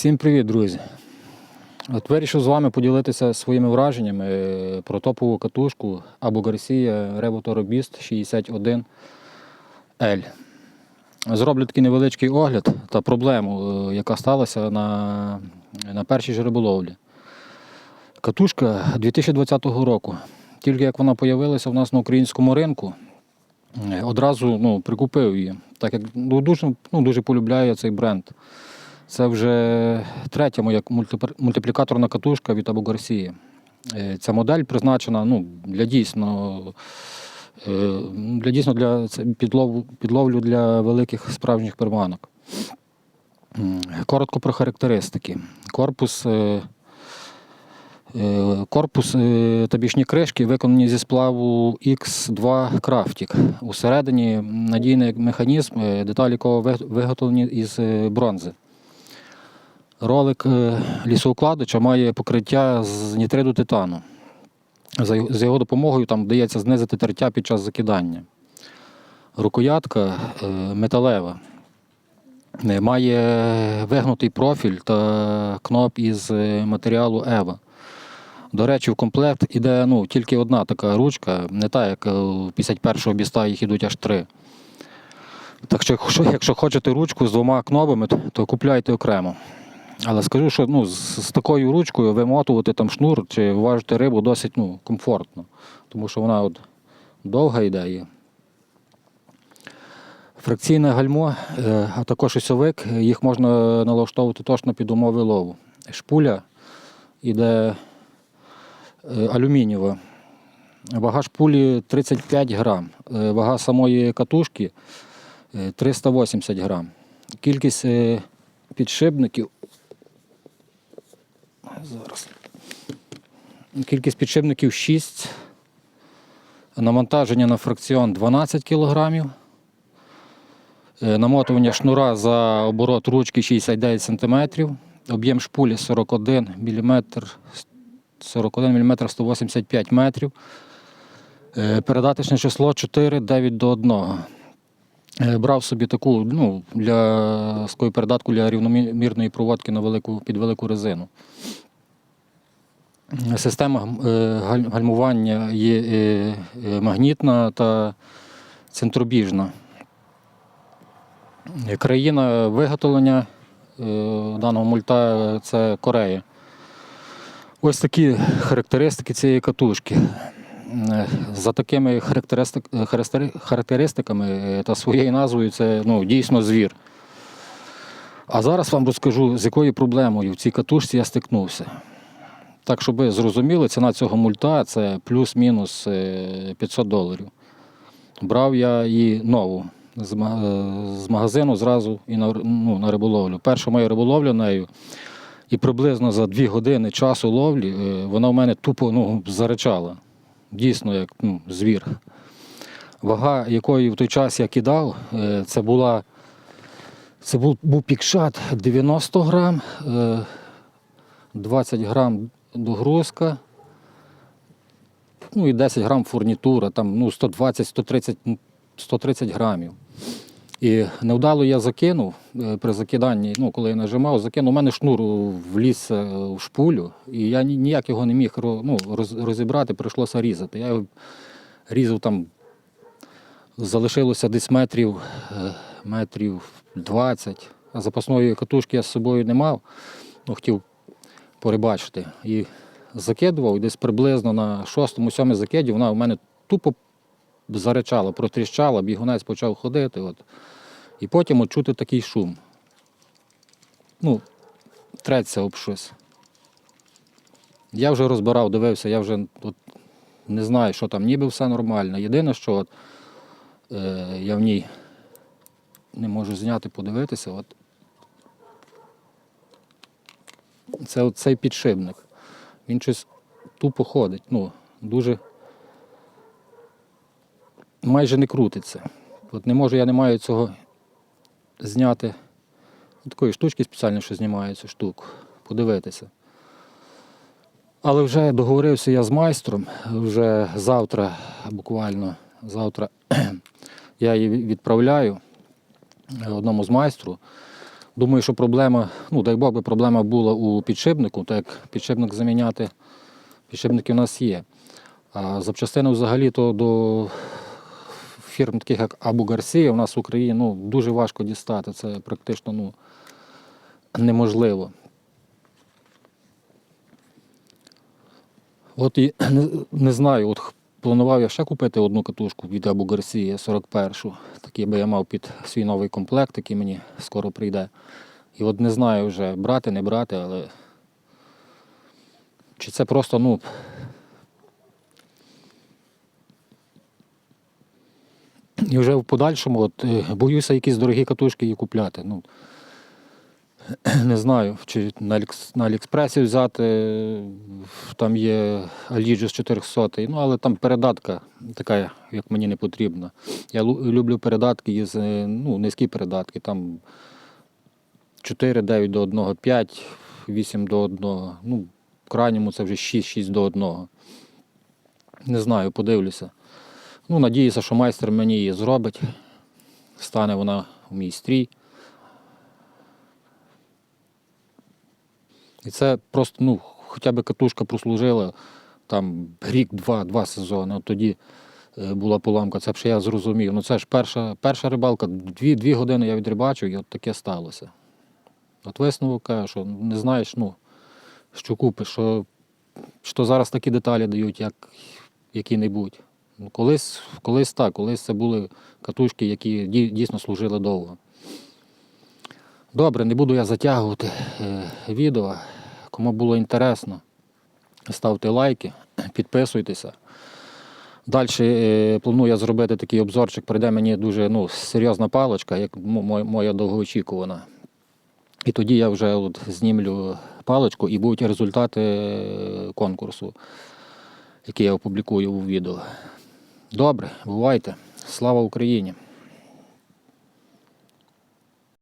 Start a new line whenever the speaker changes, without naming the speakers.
Всім привіт, друзі! От вирішив з вами поділитися своїми враженнями е, про топову катушку або Гарсія Ревоторобіст 61 L. Зроблю такий невеличкий огляд та проблему, е, яка сталася на, на першій ж риболовлі. Катушка 2020 року. Тільки як вона з'явилася у нас на українському ринку, е, одразу ну, прикупив її, так як ну, дуже, ну, дуже полюбляю цей бренд. Це вже третя моя мультиплікаторна катушка від Абу Гарсії. Е, Ця модель призначена ну, для дійсно е, для дійсно для це підлову, підловлю для великих справжніх приманок. Коротко про характеристики. Корпус, е, корпус та бічні кришки виконані зі сплаву X2 Craftic. Усередині надійний механізм, деталі якого виготовлені із бронзи. Ролик е, лісоукладача має покриття з нітриду титану. За його- допомогою там вдається знизити тертя під час закидання. Рукоятка е, металева. Е, Має вигнутий профіль та кноп із матеріалу Ева. До речі, в комплект іде ну, тільки одна така ручка, не та, як у 51-го біста їх ідуть аж три. Так що, якщо, хочете ручку з двома кнопами, то купляйте окремо. Але скажу, що ну, з, з такою ручкою вимотувати там шнур чи важити рибу досить ну, комфортно, тому що вона от довга йде. І... Фракційне гальмо, е, а також осьовик, їх можна налаштовувати точно під умови лову. Шпуля іде е, алюмінієва. Вага шпулі 35 грам, е, вага самої катушки е, 380 грам. Кількість підшипників Зараз. Кількість підшипників 6. Навантаження на фракціон 12 кг. Намотування шнура за оборот ручки 69 см. Об'єм шпулі 41 мм, 41 мм 185 метрів. Е, Передаточне число 4, 9 до 1. Е, Брав собі таку ну, для передатку для рівномірної проводки на велику, під велику резину. Система е, гальмування є е, е, магнітна та центробіжна. Країна виготовлення даного мульта це Корея. Ось такі характеристики цієї катушки. За такими характеристик, характери- характеристиками та своєю назвою це ну, дійсно звір. А зараз вам розкажу, з якою проблемою в цій катушці я стикнувся. Так, щоб ви зрозуміли, ціна цього мульта це плюс-мінус е, 500 доларів. Брав я її нову е, з магазину зразу і на, ну, на риболовлю. Перша моя риболовля нею, і приблизно за дві години часу ловлі е, вона в мене тупо ну, заричала. Дійсно, як ну, звір. Вага, якої в той час я кидав, е, це була. Це був, був пікшат 90 грам, е, 20 грам догрузка, ну і 10 грам фурнітура, там ну, 120-130 ну, 130 грамів. І невдало я закинув е, при закиданні, ну, коли я нажимав, закинув, у мене шнур вліз е, в шпулю, і я ніяк його не міг ну, розібрати, прийшлося різати. Я різав там, залишилося десь метрів, е, метрів 20, а запасної катушки я з собою не мав, ну, хотів порибачити. І закидував, і десь приблизно на шостому-сьомому закиді вона у мене тупо заричала, протріщала, бігунець почав ходити. От. І потім от чути такий шум. Ну, треться об щось. Я вже розбирав, дивився, я вже от, не знаю, що там, ніби все нормально. Єдине, що от, е, я в ній не можу зняти, подивитися. От. Це от цей підшипник. Він щось тупо ходить. Ну, дуже майже не крутиться. От не можу, я не маю цього зняти. Такої штучки спеціально, що знімаю цю штуку, подивитися. Але вже договорився я з майстром. Вже завтра, буквально завтра, я її відправляю одному з майстру. Думаю, що проблема, ну дай Бог би проблема була у підшипнику, так як підшипник заміняти, підшипники у нас є. А запчастини взагалі то до фірм, таких як Абу Гарсія, у нас в Україні ну, дуже важко дістати. Це практично ну, неможливо. От і не, не знаю, от планував я ще купити одну катушку від Абу Гарсія 41-шу. Такий би я мав під свій новий комплект, який мені скоро прийде. І от не знаю вже брати, не брати, але чи це просто, ну. І вже в подальшому от, е, боюся якісь дорогі катушки її купляти. Ну, не знаю, чи на, Алікс, на Алікспресі взяти, там є Allegis 400, ну але там передатка така, як мені не потрібна. Я люблю передатки із е, ну, низькі передатки, там 4, 9 до 1, 5, 8 до 1. Ну, в крайньому це вже 6, 6 до 1. Не знаю, подивлюся. Ну, надіюся, що майстер мені її зробить. Стане вона в мій стрій. І це просто, ну, хоча б катушка прослужила там рік-два, два сезони. От тоді е, була поламка, це б ще я зрозумів. Ну це ж перша, перша рибалка, дві, дві години я відрибачив, і от таке сталося. От висновок каже, що не знаєш, ну, що купиш, що, що зараз такі деталі дають, як які-небудь. Ну, колись, колись так, колись це були катушки, які дійсно служили довго. Добре, не буду я затягувати е, відео. Кому було інтересно, ставте лайки, підписуйтеся. Далі е, планую зробити такий обзорчик. Прийде мені дуже ну, серйозна паличка, як мо- мо- моя довгоочікувана. І тоді я вже от знімлю паличку і будуть результати е, конкурсу, який я опублікую у відео. Добре, бувайте. Слава Україні!